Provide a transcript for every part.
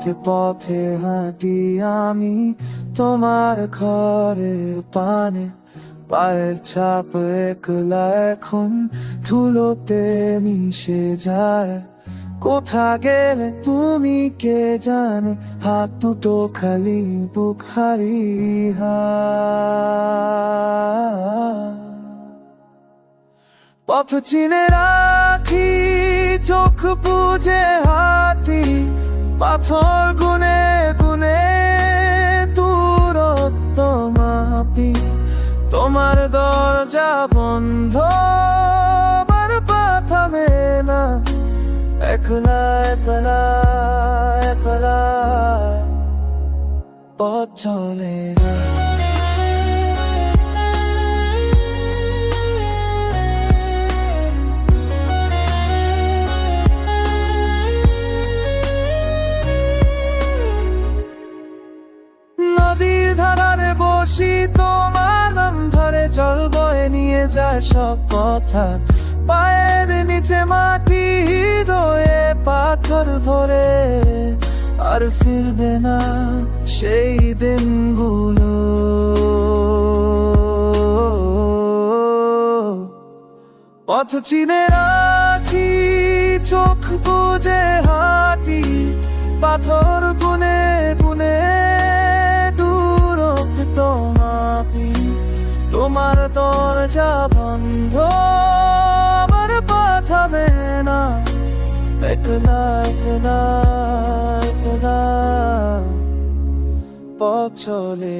পথে পথে হাঁটি আমি তোমার ঘরের পানে। পায়ের ছাপ একলা এখন ধুলোতে মিশে যায়। কোথা গেলে তুমি কে জানে? হাত দুটো খালি বুক হারিয়া পথ চিনে রাখি, চোখ বুঝে হাতি পাথর গুনে গুনে দূরত্ব মাপি। তোমার দরজা বন্ধ পাথমে না। একলা একলা একলা পথ চলে যায় ধারে বসি তোমার নাম ধরে জল বয়ে নিয়ে যায় সব কথা। পায়ের নিচে মাটি হৃদয়ে পাথর ভরে, আর ফিরবে না সেই দিনগুলো। পথ চিনে রাখি, চোখ বুঝে হাঁটি তোমার দরজা বন্ধ, আমার পাঠাবে না একলা একলা একলা পথ চলে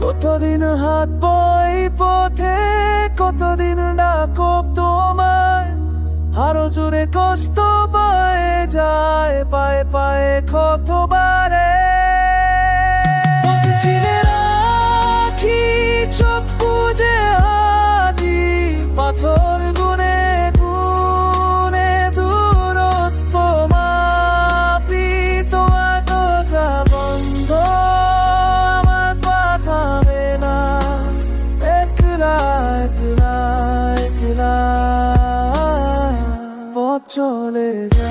কতদিন হাত বই পথে, কতদিন তোমার আরও জোরে কষ্ট পায়ে যায় পায়ে পায়ে ক্ষত বাড়ে wanted.